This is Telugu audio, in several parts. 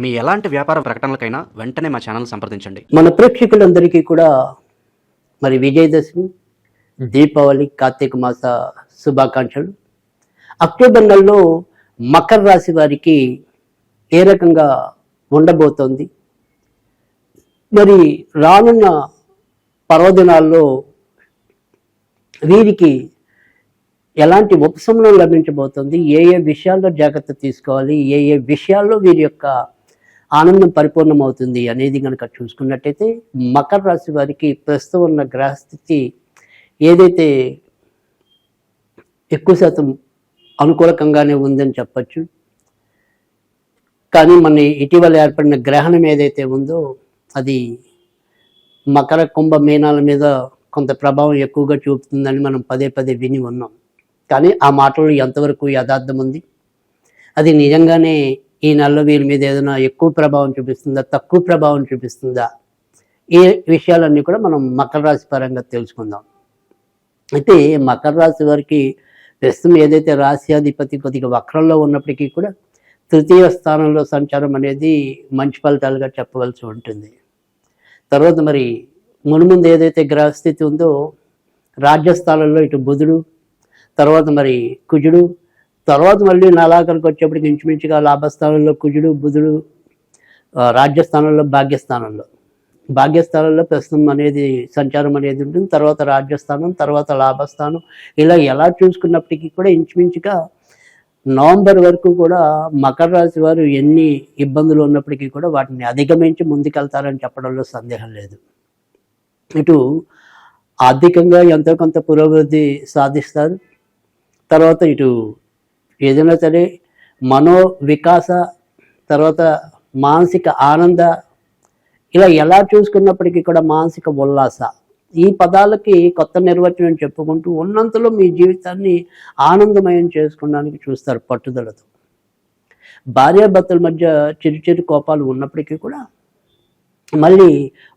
మీ ఎలాంటి వ్యాపార ప్రకటనలకైనా వెంటనే మా ఛానల్ సంప్రదించండి. మన ప్రేక్షకులందరికీ కూడా మరి విజయదశమి దీపావళి కార్తీక మాస శుభాకాంక్షలు. అక్టోబర్ నెలలో మకర రాశి వారికి ఏ రకంగా ఉండబోతోంది? మరి రానున్న పర్వదినాల్లో వీరికి ఎలాంటి ఉపశమనం లభించబోతుంది? ఏ ఏ విషయాల్లో జాగ్రత్త తీసుకోవాలి? ఏ ఏ విషయాల్లో వీరి యొక్క ఆనందం పరిపూర్ణమవుతుంది అనేది కనుక చూసుకున్నట్టయితే మకర రాశి వారికి ప్రస్తుతం ఉన్న గ్రహస్థితి ఏదైతే ఎక్కువ శాతం అనుకూలకంగానే ఉందని చెప్పచ్చు. కానీ మన ఇటీవల ఏర్పడిన గ్రహణం ఏదైతే ఉందో అది మకర కుంభ మీనాల మీద కొంత ప్రభావం ఎక్కువగా చూపుతుందని మనం పదే పదే విని ఉన్నాం. కానీ ఆ మాటలు ఎంతవరకు యథార్థం ఉంది అది నిజంగానే ఈ నల్ల వీరి మీద ఏదైనా ఎక్కువ ప్రభావం చూపిస్తుందా తక్కువ ప్రభావం చూపిస్తుందా? ఈ విషయాలన్నీ కూడా మనం మకర రాశి పరంగా తెలుసుకుందాం. అయితే మకర రాశి వారికి ప్రస్తుతం ఏదైతే రాశ్యాధిపతి కొద్దిగా వక్రంలో ఉన్నప్పటికీ కూడా తృతీయ స్థానంలో సంచారం అనేది మంచి ఫలితాలుగా చెప్పవలసి ఉంటుంది. తర్వాత మరి మునుముందు ఏదైతే గ్రహస్థితి ఉందో రాజ్యస్థానంలో ఇటు బుధుడు తర్వాత మరి కుజుడు తర్వాత మళ్ళీ నలాఖరికి వచ్చేప్పటికి ఇంచుమించుగా లాభస్థానంలో కుజుడు బుధుడు రాజ్యస్థానంలో భాగ్యస్థానంలో. భాగ్యస్థానంలో ప్రస్తుతం అనేది సంచారం అనేది ఉంటుంది. తర్వాత రాజ్యస్థానం తర్వాత లాభస్థానం. ఇలా ఎలా చూసుకున్నప్పటికీ కూడా ఇంచుమించుగా నవంబర్ వరకు కూడా మకర రాశి వారు ఎన్ని ఇబ్బందులు ఉన్నప్పటికీ కూడా వాటిని అధిగమించి ముందుకెళ్తారని చెప్పడంలో సందేహం లేదు. ఇటు ఆర్థికంగా ఎంతో కొంత పురోభివృద్ధి సాధిస్తారు. తర్వాత ఇటు ఏదైనా సరే మనో వికాస తర్వాత మానసిక ఆనంద ఇలా ఎలా చూసుకున్నప్పటికీ కూడా మానసిక ఉల్లాస. ఈ పదాలకి కొత్త నిర్వచనం చెప్పుకుంటూ ఉన్నంతలో మీ జీవితాన్ని ఆనందమయం చేసుకోవడానికి చూస్తారు పట్టుదలతో. భార్యాభర్తల మధ్య చిరు చిరు కోపాలు ఉన్నప్పటికీ కూడా మళ్ళీ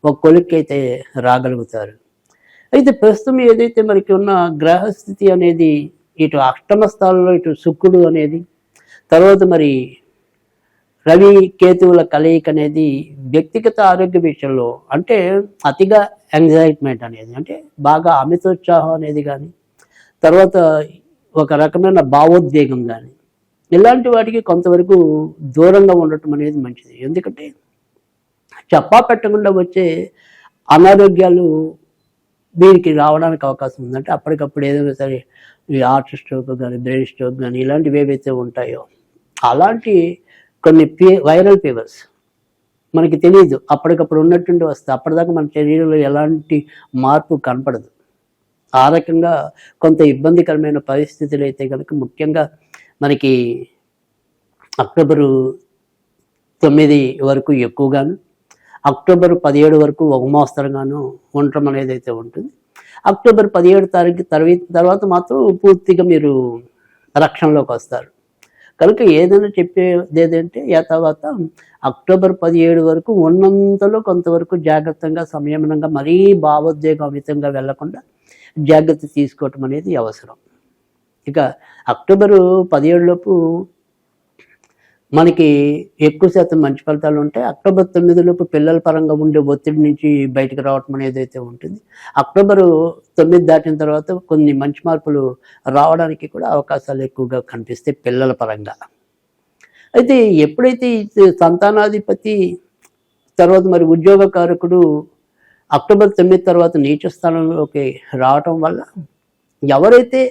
ఒక కొలిక్కైతే రాగలుగుతారు. అయితే ప్రస్తుతం ఏదైతే మనకి ఉన్న గ్రహస్థితి అనేది ఇటు అష్టమ స్థానంలో ఇటు శుక్రుడు అనేది తర్వాత మరి రవి కేతువుల కలయిక అనేది వ్యక్తిగత ఆరోగ్య విషయంలో అంటే అతిగా యాంగ్జైట్మెంట్ అనేది అంటే బాగా అమితోత్సాహం అనేది కానీ తర్వాత ఒక రకమైన భావోద్వేగం కానీ ఇలాంటి వాటికి కొంతవరకు దూరంగా ఉండటం అనేది మంచిది. ఎందుకంటే చెప్పా పెట్టకుండా వచ్చే అనారోగ్యాలు వీరికి రావడానికి అవకాశం ఉందంటే అప్పటికప్పుడు ఏదైనా సరే ఈ హార్ట్ స్ట్రోక్ కానీ బ్రెయిన్ స్ట్రోక్ కానీ ఇలాంటివి ఏవైతే ఉంటాయో అలాంటి కొన్ని ఫీ వైరల్ ఫీవర్స్ మనకి తెలియదు అప్పటికప్పుడు ఉన్నట్టుండి వస్తే అప్పటిదాకా మన శరీరంలో ఎలాంటి మార్పు కనపడదు. ఆ రకంగా కొంత ఇబ్బందికరమైన పరిస్థితులు అయితే కనుక ముఖ్యంగా మనకి అక్టోబరు తొమ్మిది వరకు ఎక్కువగాను అక్టోబర్ పదిహేడు వరకు ఒక మోస్తరుగాను ఉండటం అనేది అయితే ఉంటుంది. అక్టోబర్ పదిహేడు తారీఖు తర్వాత మాత్రం పూర్తిగా మీరు రక్షణలోకి వస్తారు. కనుక ఏదైనా చెప్పేది ఏదంటే ఆ తర్వాత అక్టోబర్ పదిహేడు వరకు ఉన్నంతలో కొంతవరకు జాగ్రత్తగా సంయమనంగా మరీ భావోద్వేగం అమితంగా వెళ్ళకుండా జాగ్రత్త తీసుకోవటం అనేది అవసరం. ఇక అక్టోబరు పదిహేడులోపు మనకి ఎక్కువ శాతం మంచి ఫలితాలు ఉంటాయి అక్టోబర్ తొమ్మిది లోపు పిల్లల పరంగా ఉండే ఒత్తిడి నుంచి బయటకు రావటం అనేది అయితే ఉంటుంది. అక్టోబరు తొమ్మిది దాటిన తర్వాత కొన్ని మంచి మార్పులు రావడానికి కూడా అవకాశాలు ఎక్కువగా కనిపిస్తాయి పిల్లల పరంగా. అయితే ఎప్పుడైతే సంతానాధిపతి తర్వాత మరి ఉద్యోగకారకుడు అక్టోబర్ తొమ్మిది తర్వాత నీచ స్థానంలోకి రావటం వల్ల ఎవరైతే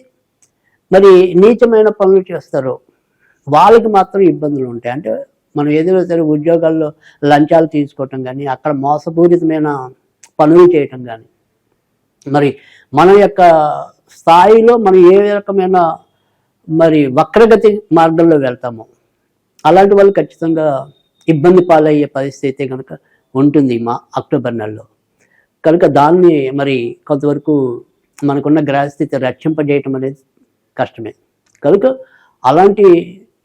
మరి నీచమైన పనులు చేస్తారో వాళ్ళకి మాత్రం ఇబ్బందులు ఉంటాయి. అంటే మనం ఏదైనా సరే ఉద్యోగాల్లో లంచాలు తీసుకోవటం కానీ అక్కడ మోసపూరితమైన పనులు చేయటం కానీ మరి మన యొక్క స్థాయిలో మనం ఏ రకమైన మరి వక్రగతి మార్గంలో వెళ్తామో అలాంటి వాళ్ళు ఖచ్చితంగా ఇబ్బంది పాలయ్యే పరిస్థితి కనుక ఉంటుంది మా అక్టోబర్ నెలలో. కనుక దాన్ని మరి కొంతవరకు మనకున్న గ్రహస్థితి రక్షింపజేయటం అనేది కష్టమే. కనుక అలాంటి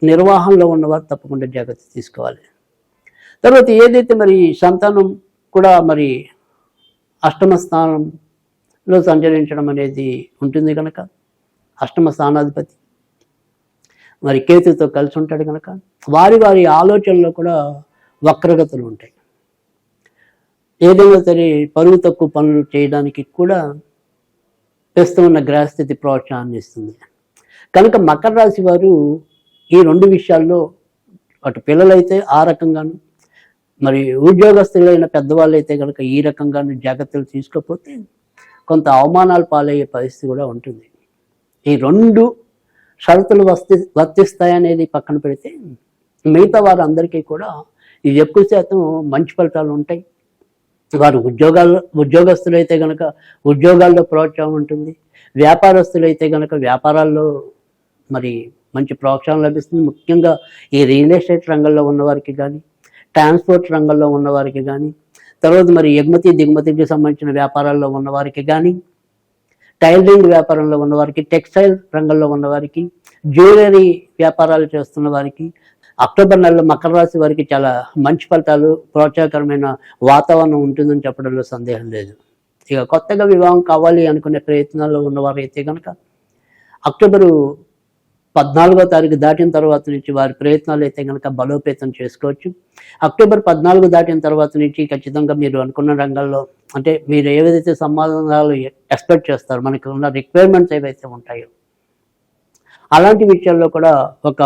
నిర్వాహంలో ఉన్నవారు తప్పకుండా జాగ్రత్త తీసుకోవాలి. తర్వాత ఏదైతే మరి సంతానం కూడా మరి అష్టమ స్థానంలో సంచరించడం అనేది ఉంటుంది కనుక అష్టమ స్థానాధిపతి మరి కేతుతో కలిసి ఉంటాడు కనుక వారి వారి ఆలోచనలో కూడా వక్రగతులు ఉంటాయి. ఏదైనా సరే పరుగు తక్కువ పనులు చేయడానికి కూడా ప్రస్తుతం ఉన్న గ్రహస్థితి ప్రోత్సాహాన్ని ఇస్తుంది. కనుక మకర రాశి వారు ఈ రెండు విషయాల్లో అటు పిల్లలైతే ఆ రకంగాను మరి ఉద్యోగస్తులైన పెద్దవాళ్ళు అయితే కనుక ఈ రకంగాను జాగ్రత్తలు తీసుకోకపోతే కొంత అవమానాలు పాలయ్యే పరిస్థితి కూడా ఉంటుంది. ఈ రెండు షరతులు వర్తి వర్తిస్తాయనేది పక్కన పెడితే మిగతా వారందరికీ కూడా ఇది ఎక్కువ శాతం మంచి ఫలితాలు ఉంటాయి. వారు ఉద్యోగాల్లో ఉద్యోగస్తులైతే కనుక ఉద్యోగాల్లో ప్రోత్సాహం ఉంటుంది. వ్యాపారస్తులైతే కనుక వ్యాపారాల్లో మరి మంచి ప్రోత్సాహం లభిస్తుంది. ముఖ్యంగా ఈ రియల్ ఎస్టేట్ రంగంలో ఉన్నవారికి కానీ ట్రాన్స్పోర్ట్ రంగంలో ఉన్నవారికి కానీ తర్వాత మరి ఎగుమతి దిగుమతికి సంబంధించిన వ్యాపారాల్లో ఉన్నవారికి కానీ టైలరింగ్ వ్యాపారంలో ఉన్నవారికి టెక్స్టైల్ రంగంలో ఉన్నవారికి జ్యువెలరీ వ్యాపారాలు చేస్తున్న వారికి అక్టోబర్ నెలలో మకర రాశి వారికి చాలా మంచి ఫలితాలు ప్రోత్సాహకరమైన వాతావరణం ఉంటుందని చెప్పడంలో సందేహం లేదు. ఇక కొత్తగా వివాహం కావాలి అనుకునే ప్రయత్నాల్లో ఉన్నవారు అయితే కనుక అక్టోబరు పద్నాలుగో తారీఖు దాటిన తర్వాత నుంచి వారి ప్రయత్నాలు అయితే కనుక బలోపేతం చేసుకోవచ్చు. అక్టోబర్ పద్నాలుగు దాటిన తర్వాత నుంచి ఖచ్చితంగా మీరు అనుకున్న రంగంలో అంటే మీరు ఏవైతే సమాధానాలు ఎక్స్పెక్ట్ చేస్తారో మనకు ఉన్న రిక్వైర్మెంట్స్ ఏవైతే ఉంటాయో అలాంటి విషయాల్లో కూడా ఒక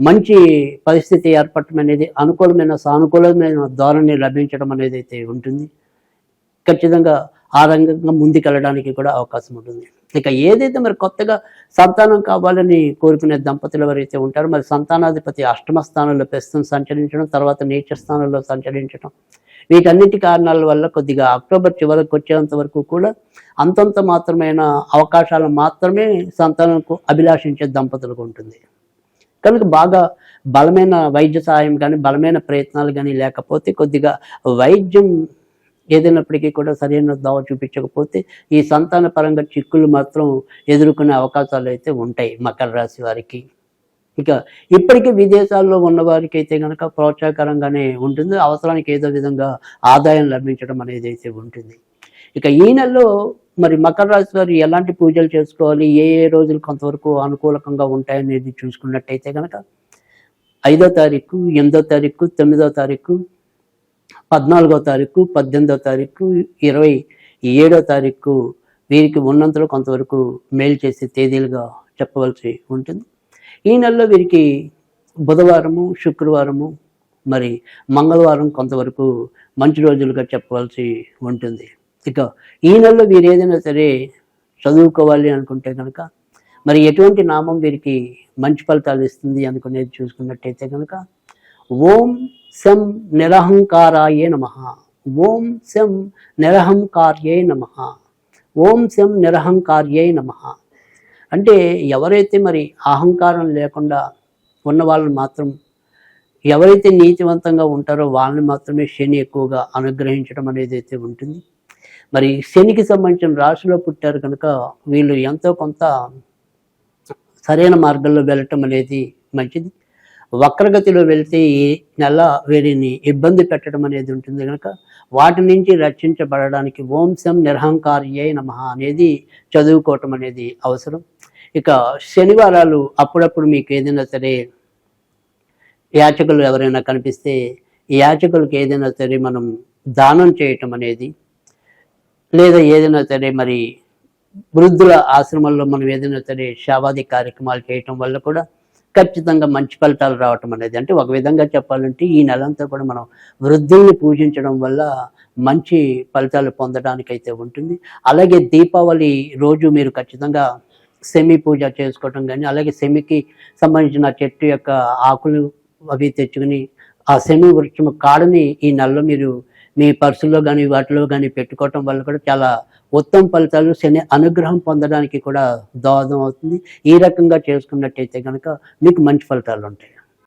మంచి పరిస్థితి ఏర్పడటం అనేది అనుకూలమైన సానుకూలమైన ధోరణి లభించడం అనేది అయితే ఉంటుంది. ఖచ్చితంగా ఆ రంగంగా ముందుకెళ్ళడానికి కూడా అవకాశం ఉంటుంది. ఇక ఏదైతే మరి కొత్తగా సంతానం కావాలని కోరుకునే దంపతులు ఎవరైతే ఉంటారో మరి సంతానాధిపతి అష్టమ స్థానంలో ప్రస్తుతం సంచరించడం తర్వాత నీచ స్థానంలో సంచరించడం వీటన్నిటి కారణాల వల్ల కొద్దిగా అక్టోబర్ చివరికి వచ్చేంత వరకు కూడా అంతంత మాత్రమైన అవకాశాలు మాత్రమే సంతానంకు అభిలాషించే దంపతులకు ఉంటుంది. కనుక బాగా బలమైన వైద్య సహాయం కానీ బలమైన ప్రయత్నాలు కానీ లేకపోతే కొద్దిగా వైద్యం ఏదైనప్పటికీ కూడా సరైన దావ చూపించకపోతే ఈ సంతాన పరంగా చిక్కులు మాత్రం ఎదుర్కొనే అవకాశాలు అయితే ఉంటాయి మకర రాశి వారికి. ఇక ఇప్పటికీ విదేశాల్లో ఉన్న వారికి అయితే కనుక ప్రోత్సాహకరంగానే ఉంటుంది. అవసరానికి ఏదో విధంగా ఆదాయం లభించడం అనేది అయితే ఉంటుంది. ఇక ఈ నెలలో మరి మకర రాశి వారు ఎలాంటి పూజలు చేసుకోవాలి? ఏ ఏ రోజులు కొంతవరకు అనుకూలకంగా ఉంటాయనేది చూసుకున్నట్టయితే కనుక ఐదో తారీఖు ఎనిమిదో తారీఖు తొమ్మిదో తారీఖు పద్నాలుగో తారీఖు పద్దెనిమిదో తారీఖు ఇరవై ఏడో తారీఖు వీరికి ఉన్నంతలో కొంతవరకు మేలు చేసే తేదీలుగా చెప్పవలసి ఉంటుంది. ఈ నెలలో వీరికి బుధవారము శుక్రవారము మరి మంగళవారం కొంతవరకు మంచి రోజులుగా చెప్పవలసి ఉంటుంది. ఇక ఈ నెలలో వీరు ఏదైనా సరే చదువుకోవాలి అనుకుంటే కనుక మరి ఎటువంటి నామం వీరికి మంచి ఫలితాలు ఇస్తుంది అనుకునేది చూసుకున్నట్టయితే కనుక ఓం శం నిరహంకారాయే నమ. ఓం శం నిరహంకార్యే నమ. ఓం శం నిరహంకార్యే నమ. అంటే ఎవరైతే మరి అహంకారం లేకుండా ఉన్న వాళ్ళని మాత్రం ఎవరైతే నీతివంతంగా ఉంటారో వాళ్ళని మాత్రమే శని ఎక్కువగా అనుగ్రహించడం అనేది అయితే ఉంటుంది. మరి శనికి సంబంధించిన రాశిలో పుట్టారు కనుక వీళ్ళు ఎంతో కొంత సరైన మార్గంలో వెళ్ళటం అనేది మంచిది. వక్రగతిలో వెళ్తే ఈ నెల వీరిని ఇబ్బంది పెట్టడం అనేది ఉంటుంది కనుక వాటి నుంచి రక్షించబడడానికి వంశం శం నమ అనేది చదువుకోవటం అనేది అవసరం. ఇక శనివారాలు అప్పుడప్పుడు మీకు ఏదైనా సరే యాచకులు ఎవరైనా కనిపిస్తే యాచకులకు ఏదైనా సరే మనం దానం చేయటం అనేది లేదా ఏదైనా సరే మరి వృద్ధుల ఆశ్రమంలో మనం ఏదైనా సరే శావాది కార్యక్రమాలు చేయటం వల్ల కూడా ఖచ్చితంగా మంచి ఫలితాలు రావటం అనేది. అంటే ఒక విధంగా చెప్పాలంటే ఈ నెలంతా కూడా మనం వృద్ధుల్ని పూజించడం వల్ల మంచి ఫలితాలు పొందడానికి అయితే ఉంటుంది. అలాగే దీపావళి రోజు మీరు ఖచ్చితంగా సెమి పూజ చేసుకోవటం కానీ అలాగే సెమికి సంబంధించిన చెట్టు యొక్క ఆకులు అవి తెచ్చుకుని ఆ సెమి వృక్షం కాడని ఈ నెలలో మీరు మీ పర్సులో కానీ వాటిలో కానీ పెట్టుకోవటం వల్ల కూడా చాలా ఉత్తమ ఫలితాలు శని అనుగ్రహం పొందడానికి కూడా దోహదం అవుతుంది. ఈ రకంగా చేసుకున్నట్టయితే కనుక మీకు మంచి ఫలితాలు ఉంటాయి.